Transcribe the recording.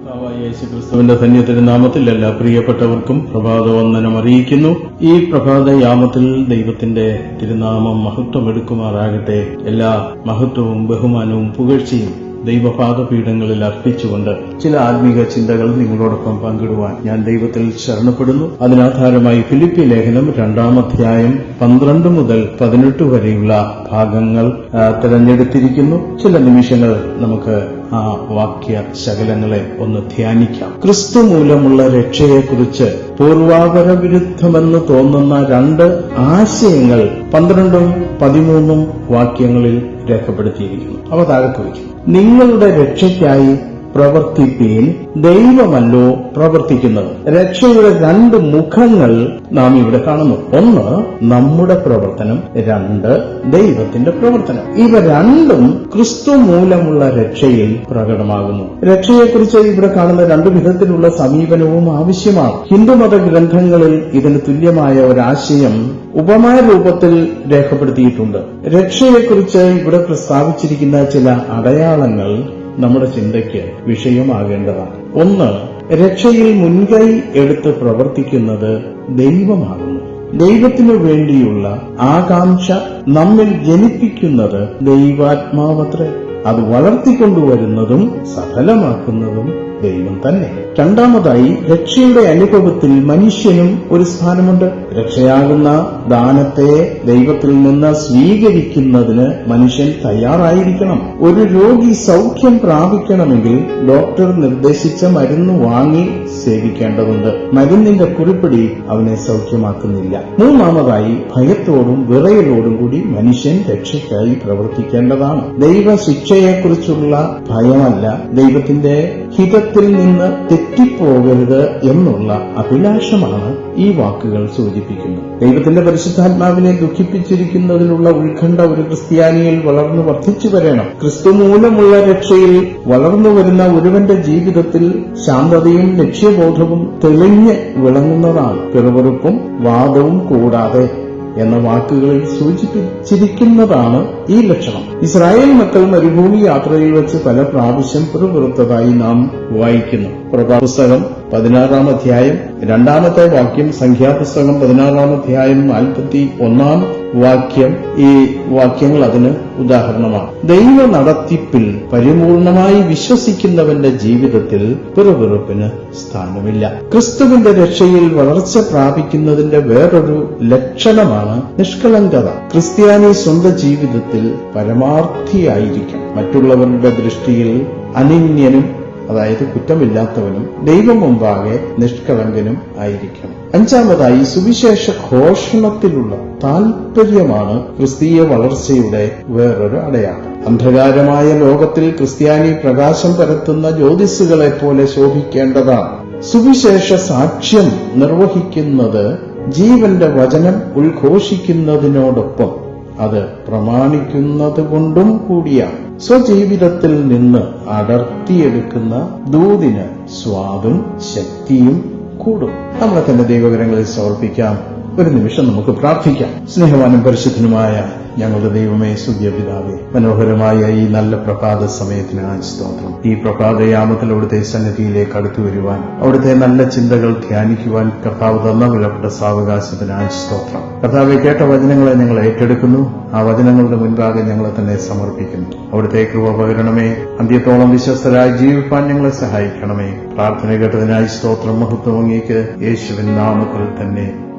ക്രിസ്തുവിന്റെ ധന്യത്തിന്റെ നാമത്തിൽ എല്ലാ പ്രിയപ്പെട്ടവർക്കും പ്രഭാത വന്ദനം അറിയിക്കുന്നു. ഈ പ്രഭാതയാമത്തിൽ ദൈവത്തിന്റെ തിരുനാമം മഹത്വമെടുക്കുമാറാകട്ടെ. എല്ലാ മഹത്വവും ബഹുമാനവും പുകഴ്ചയും ദൈവപാദപീഠങ്ങളിൽ അർപ്പിച്ചുകൊണ്ട് ചില ആത്മീക ചിന്തകൾ നിങ്ങളോടൊപ്പം പങ്കിടുവാൻ ഞാൻ ദൈവത്തിൽ ശരണപ്പെടുന്നു. അതിനാധാരമായി ഫിലിപ്പി ലേഖനം രണ്ടാം അധ്യായം പന്ത്രണ്ട് മുതൽ പതിനെട്ട് വരെയുള്ള ഭാഗങ്ങൾ തിരഞ്ഞെടുത്തിരിക്കുന്നു. ചില നിമിഷങ്ങൾ നമുക്ക് ആ വാക്യ ശകലങ്ങളെ ഒന്ന് ധ്യാനിക്കാം. ക്രിസ്തു മൂലമുള്ള രക്ഷയെക്കുറിച്ച് പൂർവാപര വിരുദ്ധമെന്ന് തോന്നുന്ന രണ്ട് ആശയങ്ങൾ പന്ത്രണ്ടും പതിമൂന്നും വാക്യങ്ങളിൽ രേഖപ്പെടുത്തിയിരിക്കുന്നു. അവ താഴെ കുറിക്കും നിങ്ങളുടെ രക്ഷയ്ക്കായി പ്രവർത്തിപ്പീൻ ദൈവമല്ലോ പ്രവർത്തിക്കുന്നത്. രക്ഷയുടെ രണ്ട് മുഖങ്ങൾ നാം ഇവിടെ കാണുന്നു. ഒന്ന് നമ്മുടെ പ്രവർത്തനം. രണ്ട് ദൈവത്തിന്റെ പ്രവർത്തനം. ഇവ രണ്ടും ക്രിസ്തു മൂലമുള്ള രക്ഷയിൽ പ്രകടമാകുന്നു. രക്ഷയെക്കുറിച്ച് ഇവിടെ കാണുന്ന രണ്ടു വിധത്തിലുള്ള സമീപനവും ആവശ്യമാണ്. ഹിന്ദുമത ഗ്രന്ഥങ്ങളിൽ ഇതിന് തുല്യമായ ഒരാശയം ഉപമായ രൂപത്തിൽ രേഖപ്പെടുത്തിയിട്ടുണ്ട്. രക്ഷയെക്കുറിച്ച് ഇവിടെ പ്രസ്താവിച്ചിരിക്കുന്ന ചില അടയാളങ്ങൾ നമ്മുടെ ചിന്തയ്ക്ക് വിഷയമാകേണ്ടതാണ്. ഒന്ന് രക്ഷയിൽ മുൻകൈ എടുത്ത് പ്രവർത്തിക്കുന്നത് ദൈവമാകുന്നു. ദൈവത്തിനു വേണ്ടിയുള്ള ആകാംക്ഷ നമ്മിൽ ജനിപ്പിക്കുന്നത് ദൈവാത്മാവത്രേ. അത് വളർത്തിക്കൊണ്ടുവരുന്നതും സഫലമാക്കുന്നതും ദൈവം തന്നെ. രണ്ടാമതായി രക്ഷയുടെ അനുഭവത്തിൽ മനുഷ്യനും ഒരു സ്ഥാനമുണ്ട്. രക്ഷയാകുന്ന ദാനത്തെ ദൈവത്തിൽ നിന്ന് സ്വീകരിക്കുന്നതിന് മനുഷ്യൻ തയ്യാറായിരിക്കണം. ഒരു രോഗി സൗഖ്യം പ്രാപിക്കണമെങ്കിൽ ഡോക്ടർ നിർദ്ദേശിച്ച മരുന്ന് വാങ്ങി സേവിക്കേണ്ടതുണ്ട്. മരുന്നിന്റെ കുറിപ്പിടി അവനെ സൗഖ്യമാക്കുന്നില്ല. മൂന്നാമതായി ഭയത്തോടും വിറയലോടും കൂടി മനുഷ്യൻ രക്ഷയ്ക്കായി പ്രവർത്തിക്കേണ്ടതാണ്. ദൈവ ശിക്ഷയെക്കുറിച്ചുള്ള ഭയമല്ല ദൈവത്തിന്റെ ഹിതത്തിൽ നിന്ന് തെറ്റിപ്പോകരുത് എന്നുള്ള അഭിലാഷമാണ് ഈ വാക്കുകൾ സൂചിപ്പിക്കുന്നത്. ദൈവത്തിന്റെ പരിശുദ്ധാത്മാവിനെ ദുഃഖിപ്പിച്ചിരിക്കുന്നതിനുള്ള ഉത്കണ്ഠ ഒരു ക്രിസ്ത്യാനിയിൽ വളർന്നു വർദ്ധിച്ചു വരണം. ക്രിസ്തു മൂലമുള്ള രക്ഷയിൽ വളർന്നു വരുന്ന ഒരുവന്റെ ജീവിതത്തിൽ ശാന്തതയും ലക്ഷ്യബോധവും തെളിഞ്ഞ് വിളങ്ങുന്നതാണ്. പിറവെറുപ്പും വാദവും കൂടാതെ എന്ന വാക്കുകളിൽ സൂചിപ്പിച്ചിരിക്കുന്നതാണ് ഈ ലക്ഷണം. ഇസ്രായേൽ മക്കൾ മരുഭൂമി യാത്രയിൽ വെച്ച് പല പ്രാവശ്യം പിറുപിറുത്തതായി നാം വായിക്കുന്നു. പുസ്തകം പതിനാറാം അധ്യായം രണ്ടാമത്തെ വാക്യം സംഖ്യാപുസ്തകം പതിനാറാം അധ്യായം നാൽപ്പത്തി ഒന്നാം വാക്യം. ഈ വാക്യങ്ങൾ അതിന് ഉദാഹരണമാണ്. ദൈവ നടത്തിപ്പിൽ പരിപൂർണമായി വിശ്വസിക്കുന്നവന്റെ ജീവിതത്തിൽ പിറുപിറുപ്പിന് സ്ഥാനമില്ല. ക്രിസ്തുവിന്റെ രക്ഷയിൽ വളർച്ച പ്രാപിക്കുന്നതിന്റെ വേറൊരു ലക്ഷണമാണ് നിഷ്കളങ്കത. ക്രിസ്ത്യാനി സ്വന്തം ജീവിതത്തിൽ പരമാർത്ഥിയായിരിക്കും. മറ്റുള്ളവരുടെ ദൃഷ്ടിയിൽ അനിന്യനും അതായത് കുറ്റമില്ലാത്തവനും ദൈവം മുമ്പാകെ നിഷ്കളങ്കനും ആയിരിക്കണം. അഞ്ചാമതായി സുവിശേഷ ഘോഷണത്തിലുള്ള താൽപര്യമാണ് ക്രിസ്തീയ വളർച്ചയുടെ വേറൊരു അടയാളം. അന്ധകാരമായ ലോകത്തിൽ ക്രിസ്ത്യാനി പ്രകാശം പരത്തുന്ന ജ്യോതിസുകളെ പോലെ ശോഭിക്കേണ്ടതാണ്. സുവിശേഷ സാക്ഷ്യം നിർവഹിക്കുന്നത് ജീവന്റെ വചനം ഉദ്ഘോഷിക്കുന്നതിനോടൊപ്പം അത് പ്രമാണിക്കുന്നത് കൊണ്ടും കൂടിയാണ് സ്വജീവിതത്തിൽ നിന്ന് അടർത്തിയെടുക്കുന്ന ദൂതിന് സ്വാദും ശക്തിയും കൂടും. നമ്മളെ തന്നെ ദൈവകരങ്ങളിൽ സമർപ്പിക്കാം. ഒരു നിമിഷം നമുക്ക് പ്രാർത്ഥിക്കാം. സ്നേഹവാനും പരിശുദ്ധനുമായ ഞങ്ങളുടെ ദൈവമേ സുദ്യപിതാവേ മനോഹരമായ ഈ നല്ല പ്രഭാത സമയത്തിനായി സ്തോത്രം. ഈ പ്രഭാതയാമത്തിൽ അവിടുത്തെ സന്നിധിയിലേക്ക് അടുത്തു വരുവാൻ അവിടുത്തെ നല്ല ചിന്തകൾ ധ്യാനിക്കുവാൻ കർത്താവ് തന്ന വിലപ്പെട്ട സാവകാശത്തിനായി സ്തോത്രം. കർത്താവെ കേട്ട വചനങ്ങളെ ഞങ്ങൾ ഏറ്റെടുക്കുന്നു. ആ വചനങ്ങളുടെ മുൻപാകെ ഞങ്ങളെ തന്നെ സമർപ്പിക്കുന്നു. അവിടുത്തെ കൃപകരണമേ അന്ത്യത്തോളം വിശ്വസ്തരായി ജീവിപ്പാൻ ഞങ്ങളെ സഹായിക്കണമേ. പ്രാർത്ഥന കേട്ടതിനായി സ്തോത്രം. മഹത്വം യേശുവിൻ നാമത്തിൽ തന്നെ